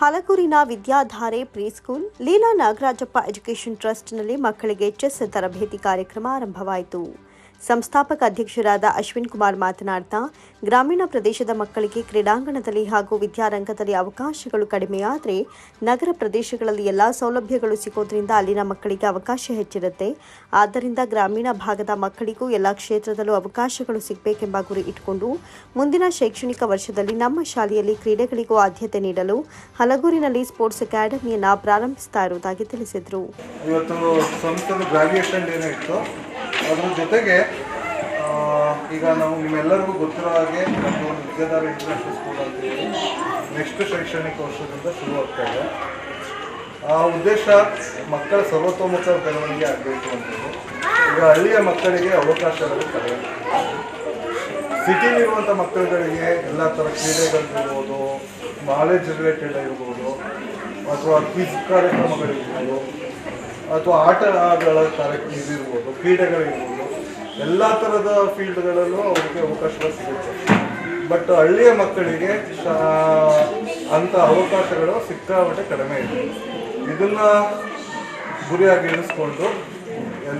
ಹಲಗೂರಿನ Vidyadhare pre school Leela Nagarajappa education ಟ್ರಸ್ಟ್ನಲ್ಲಿ ಮಕ್ಕಳಿಗೆ chess ತರಬೇತಿ ಕಾರ್ಯಕ್ರಮ ಆರಂಭವಾಯಿತು. ಸಂಸ್ಥಾಪಕ ಅಧ್ಯಕ್ಷರಾದ ಅಶ್ವಿನ್ ಕುಮಾರ್ ಮಾತನಾಡ್ತಾ, ಗ್ರಾಮೀಣ ಪ್ರದೇಶದ ಮಕ್ಕಳಿಗೆ ಕ್ರೀಡಾಂಗಣದಲ್ಲಿ ಹಾಗೂ ವಿದ್ಯಾರಂಗದಲ್ಲಿ ಅವಕಾಶಗಳು ಕಡಿಮೆಯಾದರೆ ನಗರ ಪ್ರದೇಶಗಳಲ್ಲಿ ಎಲ್ಲ ಸೌಲಭ್ಯಗಳು ಸಿಗೋದ್ರಿಂದ ಅಲ್ಲಿನ ಮಕ್ಕಳಿಗೆ ಅವಕಾಶ ಹೆಚ್ಚಿರುತ್ತೆ. ಆದ್ದರಿಂದ ಗ್ರಾಮೀಣ ಭಾಗದ ಮಕ್ಕಳಿಗೂ ಎಲ್ಲ ಕ್ಷೇತ್ರದಲ್ಲೂ ಅವಕಾಶಗಳು ಸಿಗಬೇಕೆಂಬ ಗುರಿ ಇಟ್ಟುಕೊಂಡು ಮುಂದಿನ ಶೈಕ್ಷಣಿಕ ವರ್ಷದಲ್ಲಿ ನಮ್ಮ ಶಾಲೆಯಲ್ಲಿ ಕ್ರೀಡೆಗಳಿಗೂ ಆದ್ಯತೆ ನೀಡಲು ಹಲಗೂರಿನಲ್ಲಿ ಸ್ಪೋರ್ಟ್ಸ್ ಅಕಾಡೆಮಿಯನ್ನು ಪ್ರಾರಂಭಿಸ್ತಾ ಇರುವುದಾಗಿ ತಿಳಿಸಿದರು. ಅದ್ರ ಜೊತೆಗೆ ಈಗ ನಾವು ನಿಮ್ಮೆಲ್ಲರಿಗೂ ಗೊತ್ತಿರೋ ಹಾಗೆ ನಮ್ಮ ಒಂದು ವಿದ್ಯಾಧಾರ ಇಂಟರ್ನ್ಯಾಷನಲ್ ಸ್ಕೂಲ್ ಅಂತ ಹೇಳಿ ನೆಕ್ಸ್ಟ್ ಶೈಕ್ಷಣಿಕ ವರ್ಷದಿಂದ ಶುರು ಆಗ್ತಾ ಇದೆ. ಆ ಉದ್ದೇಶ ಮಕ್ಕಳ ಸರ್ವತೋಮುಖ ಬೆಳವಣಿಗೆ ಆಗಬೇಕು ಅಂತೇಳಿ. ಈಗ ಹಳ್ಳಿಯ ಮಕ್ಕಳಿಗೆ ಅವಕಾಶಗಳು ಕಡಿಮೆ ಸಿಟಿಲಿರುವಂಥ ಮಕ್ಕಳುಗಳಿಗೆ ಎಲ್ಲ ಥರ ಕ್ರೀಡೆಗಳಿರ್ಬೋದು ನಾಲೆಜ್ ರಿಲೇಟೆಡ್ ಆಗಿರ್ಬೋದು, ಅಥವಾ ಕ್ವಿಜ್ ಕಾರ್ಯಕ್ರಮಗಳಿರ್ಬೋದು, ಅಥವಾ ಆಟಗಳ ಕಾರ್ಯಕ್ರಮ ಇದಿರ್ಬೋದು. ಕ್ರೀಡೆಗಳಿರ್ಬೋದು. ಎಲ್ಲ ಥರದ ಫೀಲ್ಡ್ಗಳಲ್ಲೂ ಅವರಿಗೆ ಅವಕಾಶಗಳು ಸಿಗುತ್ತೆ. ಬಟ್ ಹಳ್ಳಿಯ ಮಕ್ಕಳಿಗೆ ಅಂಥ ಅವಕಾಶಗಳು ಸಿಕ್ಕಾಪಟ್ಟೆ ಕಡಿಮೆ ಇದೆ. ಇದನ್ನು ಗುರಿಯಾಗಿ ಇಳಿಸ್ಕೊಂಡು,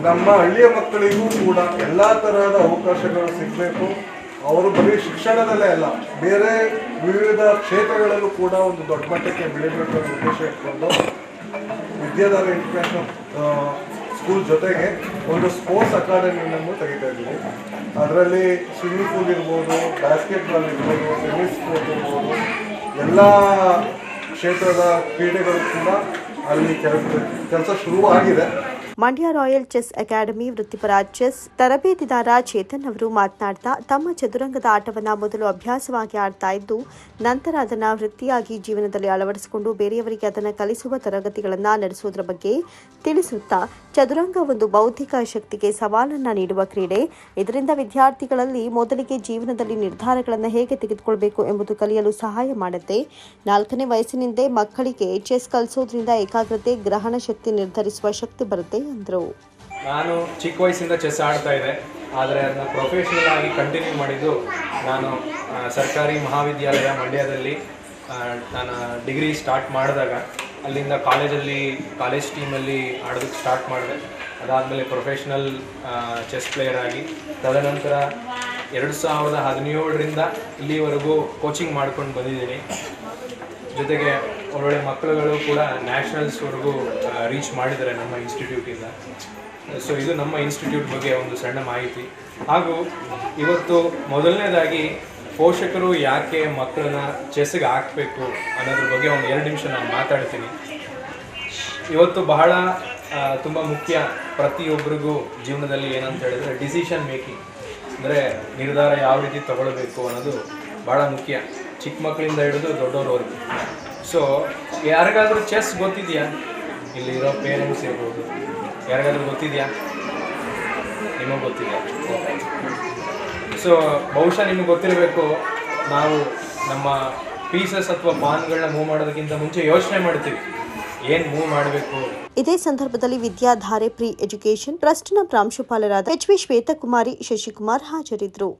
ನಮ್ಮ ಹಳ್ಳಿಯ ಮಕ್ಕಳಿಗೂ ಕೂಡ ಎಲ್ಲ ಥರದ ಅವಕಾಶಗಳು ಸಿಗಬೇಕು. ಅವರು ಬರೀ ಶಿಕ್ಷಣದಲ್ಲೇ ಅಲ್ಲ, ಬೇರೆ ವಿವಿಧ ಕ್ಷೇತ್ರಗಳಲ್ಲೂ ಕೂಡ ಒಂದು ದೊಡ್ಡ ಮಟ್ಟಕ್ಕೆ ಬೆಳಿಬೇಕು ಅನ್ನೋ ಉದ್ದೇಶ ಇಟ್ಕೊಂಡು ವಿದ್ಯಾಧಾರ ಇಂಟರ್ನ್ಯಾಷನಲ್ ಸ್ಕೂಲ್ ಜೊತೆಗೆ ಒಂದು ಸ್ಪೋರ್ಟ್ಸ್ ಅಕಾಡೆಮಿಯನ್ನು ತೆಗಿತಾ ಇದ್ದೀವಿ. ಅದರಲ್ಲಿ ಸ್ವಿಮ್ಮಿಂಗ್ ಪೂಲ್ ಇರ್ಬೋದು ಬಾಸ್ಕೆಟ್ಬಾಲ್ ಇರ್ಬೋದು ಟೆನ್ನಿಸ್ ಕೋರ್ಟ್ ಇರ್ಬೋದು, ಎಲ್ಲ ಕ್ಷೇತ್ರದ ಕ್ರೀಡೆಗಳು ಕೂಡ ಅಲ್ಲಿ ಕೆಲಸ ಕೆಲಸ ಶುರುವಾಗಿದೆ. ಮಂಡ್ಯ ರಾಯಲ್ ಚೆಸ್ ಅಕಾಡೆಮಿ ವೃತ್ತಿಪರ ಚೆಸ್ ತರಬೇತಿದಾರ ಚೇತನ್ ಅವರು ಮಾತನಾಡ್ತಾ ತಮ್ಮ ಚದುರಂಗದ ಆಟವನ್ನು ಮೊದಲು ಅಭ್ಯಾಸವಾಗಿ ಆಡ್ತಾ ಇದ್ದು, ನಂತರ ಅದನ್ನು ವೃತ್ತಿಯಾಗಿ ಜೀವನದಲ್ಲಿ ಅಳವಡಿಸಿಕೊಂಡು ಬೇರೆಯವರಿಗೆ ಅದನ್ನು ಕಲಿಸುವ ತರಗತಿಗಳನ್ನು ನಡೆಸುವುದರ ಬಗ್ಗೆ ತಿಳಿಸುತ್ತಾ ಚದುರಂಗ ಒಂದು ಬೌದ್ಧಿಕ ಶಕ್ತಿಗೆ ಸವಾಲನ್ನು ನೀಡುವ ಕ್ರೀಡೆ. ಇದರಿಂದ ವಿದ್ಯಾರ್ಥಿಗಳಲ್ಲಿ ಮೊದಲಿಗೆ ಜೀವನದಲ್ಲಿ ನಿರ್ಧಾರಗಳನ್ನು ಹೇಗೆ ತೆಗೆದುಕೊಳ್ಬೇಕು ಎಂಬುದು ಕಲಿಯಲು ಸಹಾಯ ಮಾಡುತ್ತೆ. ನಾಲ್ಕನೇ ವಯಸ್ಸಿನಿಂದ ಮಕ್ಕಳಿಗೆ ಚೆಸ್ ಕಲಿಸೋದ್ರಿಂದ ಏಕಾಗ್ರತೆ, ಗ್ರಹಣ ಶಕ್ತಿ ನಿರ್ಧರಿಸುವ ಶಕ್ತಿ ಬರುತ್ತೆ ಎಂದರು ನಾನು ಚಿಕ್ಕ ವಯಸ್ಸಿಂದ ಚೆಸ್ ಆಡ್ತಾ ಇದ್ದೆ. ಆದರೆ ಅದನ್ನ ಪ್ರೊಫೆಷನಲ್ ಆಗಿ ಕಂಟಿನ್ಯೂ ಮಾಡಿದ್ದು ನಾನು ಸರ್ಕಾರಿ ಮಹಾವಿದ್ಯಾಲಯ ಮಂಡ್ಯದಲ್ಲಿ ನಾನು ಡಿಗ್ರಿ ಸ್ಟಾರ್ಟ್ ಮಾಡಿದಾಗ ಅಲ್ಲಿಂದ ಕಾಲೇಜಲ್ಲಿ, ಕಾಲೇಜ್ ಟೀಮಲ್ಲಿ ಆಡೋದಕ್ಕೆ ಸ್ಟಾರ್ಟ್ ಮಾಡಿದೆ. ಅದಾದಮೇಲೆ ಪ್ರೊಫೆಷ್ನಲ್ ಚೆಸ್ ಪ್ಲೇಯರ್ ಆಗಿ, ತದನಂತರ ಎರಡು ಸಾವಿರದ ಹದಿನೇಳರಿಂದ ಇಲ್ಲಿವರೆಗೂ ಕೋಚಿಂಗ್ ಮಾಡ್ಕೊಂಡು ಬಂದಿದ್ದೀನಿ. ಜೊತೆಗೆ ಒಳ್ಳೊಳ್ಳೆ ಮಕ್ಕಳುಗಳು ಕೂಡ ನ್ಯಾಷನಲ್ಸ್ವರೆಗೂ ರೀಚ್ ಮಾಡಿದ್ದಾರೆ ನಮ್ಮ ಇನ್ಸ್ಟಿಟ್ಯೂಟಿಂದ ಸೊ ಇದು ನಮ್ಮ ಇನ್ಸ್ಟಿಟ್ಯೂಟ್ ಬಗ್ಗೆ ಒಂದು ಸಣ್ಣ ಮಾಹಿತಿ. ಹಾಗೂ ಇವತ್ತು ಮೊದಲನೇದಾಗಿ ಪೋಷಕರು ಯಾಕೆ ಮಕ್ಕಳನ್ನ ಚೆಸ್ಗೆ ಹಾಕಬೇಕು ಅನ್ನೋದ್ರ ಬಗ್ಗೆ ಒಂದು ಎರಡು ನಿಮಿಷ ನಾನು ಮಾತಾಡ್ತೀನಿ. ಇವತ್ತು ಬಹಳ ತುಂಬ ಮುಖ್ಯ ಪ್ರತಿಯೊಬ್ಬರಿಗೂ ಜೀವನದಲ್ಲಿ ಏನಂತ ಹೇಳಿದ್ರೆ ಡಿಸಿಷನ್ ಮೇಕಿಂಗ್ ಅಂದರೆ ನಿರ್ಧಾರ ಯಾವ ರೀತಿ ತಗೊಳ್ಬೇಕು ಅನ್ನೋದು ಭಾಳ ಮುಖ್ಯ. ಚಿಕ್ಕ ಮಕ್ಕಳಿಂದ ಹಿಡಿದು ದೊಡ್ಡವ್ರವ್ರಿಗೆ ಸೊ ಯಾರಿಗಾದ್ರೂ ಚೆಸ್ ಗೊತ್ತಿದೆಯಾ? ಇಲ್ಲಿರೋ ಪೇರೆಂಟ್ಸ್ ಇರ್ಬೋದು. ಯಾರಿಗಾದ್ರೂ ಗೊತ್ತಿದೆಯಾ? ನಿಮಗೆ ಗೊತ್ತಿದೆಯಾ ಸೊ ಬಹುಶಃ ನಿಮಗೆ ಗೊತ್ತಿರಬೇಕು, ನಾವು ನಮ್ಮ ಪೀಸಸ್ ಅಥವಾ ಬಾನ್ಗಳನ್ನ ಮೂವ್ ಮಾಡೋದಕ್ಕಿಂತ ಮುಂಚೆ ಯೋಚನೆ ಮಾಡ್ತೀವಿ. ಏನು ಮೂವ್ ಮಾಡಬೇಕು? ಇದೇ ಸಂದರ್ಭದಲ್ಲಿ ವಿದ್ಯಾಧಾರೆ ಪ್ರೀ ಎಜುಕೇಶನ್ ಟ್ರಸ್ಟ್ನ ಪ್ರಾಂಶುಪಾಲರಾದ ಎಚ್ ವಿ ಶ್ವೇತಕುಮಾರಿ, ಶಶಿಕುಮಾರ್ ಹಾಜರಿದ್ದರು